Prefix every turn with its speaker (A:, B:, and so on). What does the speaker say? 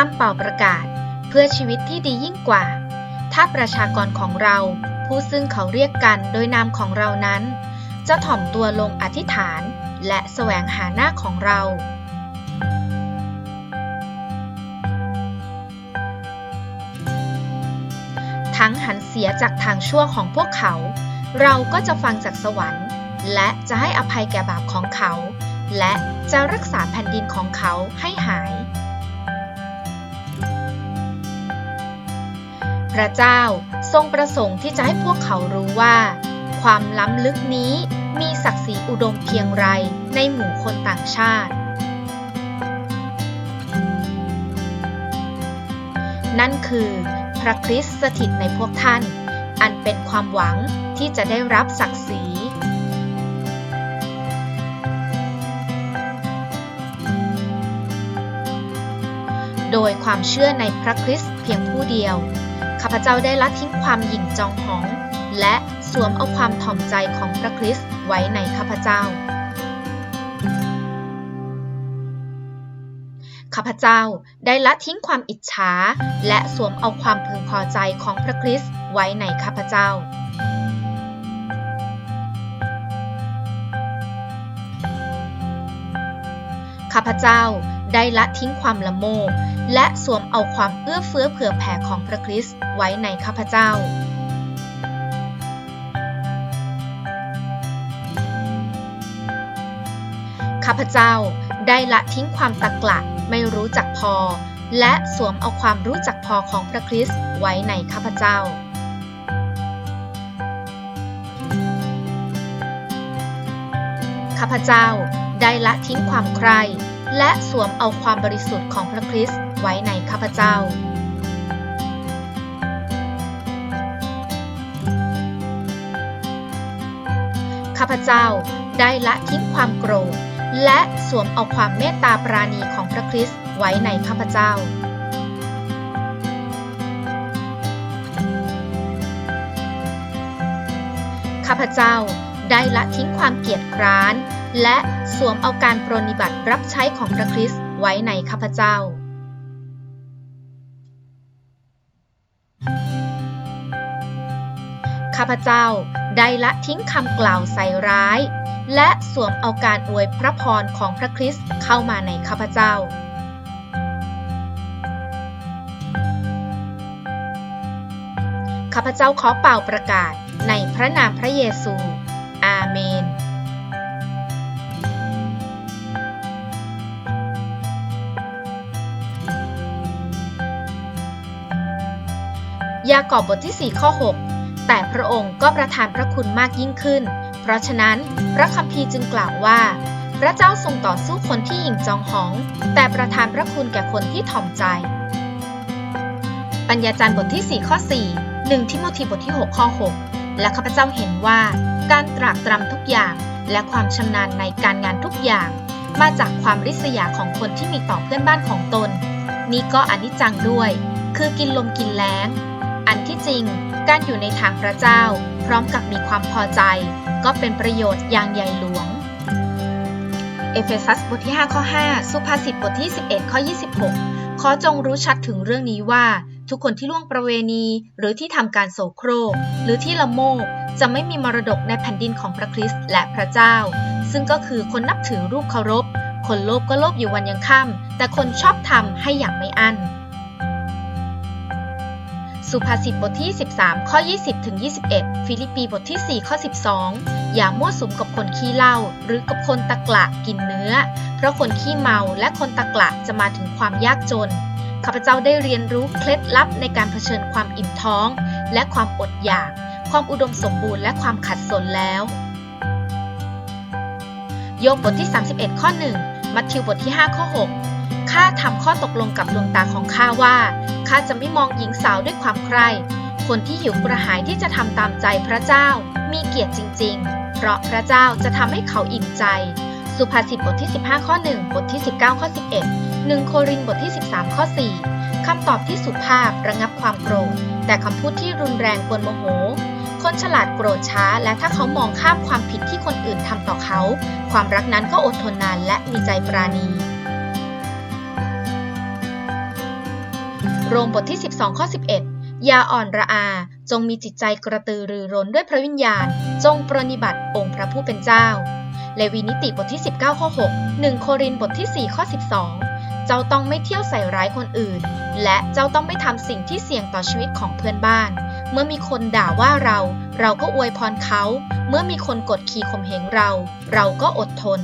A: คำเป่าประกาศ เพื่อชีวิตที่ดียิ่งกว่า ถ้าประชากรของเรา ผู้ซึ่งเขาเรียกกันโดยนามของเรานั้น จะถ่อมตัวลงอธิษฐาน และแสวงหาหน้าของเราทั้งหันเสียจากทางชั่วของพวกเขา เราก็จะฟังจากสวรรค์ และจะให้อภัยแก่บาปของเขา และจะรักษาแผ่นดินของเขาให้หาย พระเจ้าทรงประสงค์ที่จะให้พวกเขารู้ว่า ความล้ำลึกนี้มีศักดิ์ศรีอุดมเพียงไรในหมู่คนต่างชาติ นั่นคือพระคริสต์สถิตในพวกท่าน อันเป็นความหวังที่จะได้รับศักดิ์ศรีโดยความเชื่อในพระคริสต์เพียงผู้เดียว ข้าพเจ้าได้ละทิ้งความหยิ่งจองหอง และสวมเอาความถ่อมใจของพระคริสต์ไว้ในข้าพเจ้า ข้าพเจ้าได้ละทิ้งความอิจฉา และสวมเอาความพึงพอใจของพระคริสต์ไว้ในข้าพเจ้าข้าพเจ้า ได้ละทิ้งความละโมบและสวมเอาความเอื้อเฟื้อเผื่อแผ่ของพระคริสต์ไว้ในข้าพเจ้า ข้าพเจ้าได้ละทิ้งความตะกละไม่รู้จักพอ และสวมเอาความรู้จักพอของพระคริสต์ไว้ในข้าพเจ้าข้าพเจ้าได้ละทิ้งความใคร่ และสวมเอาความบริสุทธิ์ของพระคริสต์ไว้ในข้าพเจ้า ข้าพเจ้าได้ละทิ้งความโกรธ และสวมเอาความเมตตาปราณีของพระคริสต์ไว้ในข้าพเจ้า ข้าพเจ้า ได้ละทิ้งความเกียจคร้าน และสวมเอาการปรนิบัติรับใช้ของพระคริสต์ไว้ในข้าพเจ้า ข้าพเจ้าได้ละทิ้งคำกล่าวใส่ร้าย และสวมเอาการอวยพระพรของพระคริสต์เข้ามาในข้าพเจ้าข้าพเจ้าขอเป่าประกาศในพระนามพระเยซู ยากอบบทที่ 4 ข้อ 6 แต่พระองค์ก็ประทานพระคุณมากยิ่งขึ้น เพราะฉะนั้นพระคัมภีร์จึงกล่าวว่า พระเจ้าทรงต่อสู้คนที่หยิ่งจองหอง แต่ประทานพระคุณแก่คนที่ถ่อมใจ ปัญญาจารย์บทที่ 4 ข้อ 4 1ทิโมธีบทที่ 6 ข้อ 6 และข้าพเจ้าเห็นว่า การตรากตรำทุกอย่าง และความชำนาญในการงานทุกอย่าง มาจากความริษยาของคนที่มีต่อเพื่อนบ้านของตน นี่ก็อนิจจังด้วย คือกินลมกินแล้ง อันที่จริง การอยู่ในทางพระเจ้า พร้อมกับมีความพอใจ ก็เป็นประโยชน์อย่างใหญ่หลวง เอเฟซัสบทที่ 5 ข้อ 5 สุภาษิตบทที่ 11 ข้อ 26 ขอจงรู้ชัดถึงเรื่องนี้ว่าทุกคนที่ล่วงประเวณีหรือที่ทำการโสโครก หรือที่ละโมบจะไม่มีมรดกในแผ่นดินของพระคริสต์และพระเจ้า ซึ่งก็คือคนนับถือรูปเคารพ คนโลภก็โลภอยู่วันยังค่ำแต่คนชอบทำให้อย่างไม่อั้น สุภาษิตบทที่ 13 ข้อ 20ถึง21 ฟิลิปปีบทที่ 4 ข้อ 12 อย่ามั่วสุมกับคนขี้เหล้าหรือกับคนตะกละกินเนื้อ เพราะคนขี้เมาและคนตะกละจะมาถึงความยากจน ข้าพเจ้าได้เรียนรู้เคล็ดลับในการเผชิญความอิ่มท้อง และความอดอยาก ความอุดมสมบูรณ์และความขัดสนแล้ว โยบบทที่ 31 ข้อ 1 มัทธิวบทที่ 5 ข้อ 6 ข้าทำข้อตกลงกับดวงตาของข้าว่าข้าจะไม่มองหญิงสาวด้วยความใคร่ คนที่หิวกระหายที่จะทำตามใจพระเจ้า มีเกียรติจริง ๆ เพราะพระเจ้าจะทำให้เขาอิ่มใจ สุภาษิตบทที่ 15 ข้อ 1 บทที่ 19 ข้อ 11 1 โครินบทที่ 13 ข้อ 4 คำตอบที่สุภาพระงับความโกรธ แต่คำพูดที่รุนแรงกวนโมโห คนฉลาดโกรธช้า และถ้าเขามองข้ามความผิดที่คนอื่นทำต่อเขา ความรักนั้นก็อดทนนานและมีใจปราณี โรมบทที่ 12 ข้อ 11 อย่าอ่อนระอา จงมีจิตใจกระตือรือร้นด้วยพระวิญญาณ จงปรนิบัติองค์พระผู้เป็นเจ้า เลวีนิติบทที่ 19 ข้อ 6 1 โครินบทที่ 4 ข้อ 12 เจ้าต้องไม่เที่ยวใส่ร้ายคนอื่น และเจ้าต้องไม่ทำสิ่งที่เสี่ยงต่อชีวิตของเพื่อนบ้าน เมื่อมีคนด่าว่าเรา เราก็อวยพรเขา เมื่อมีคนกดขี่ข่มเหงเรา เราก็อดทน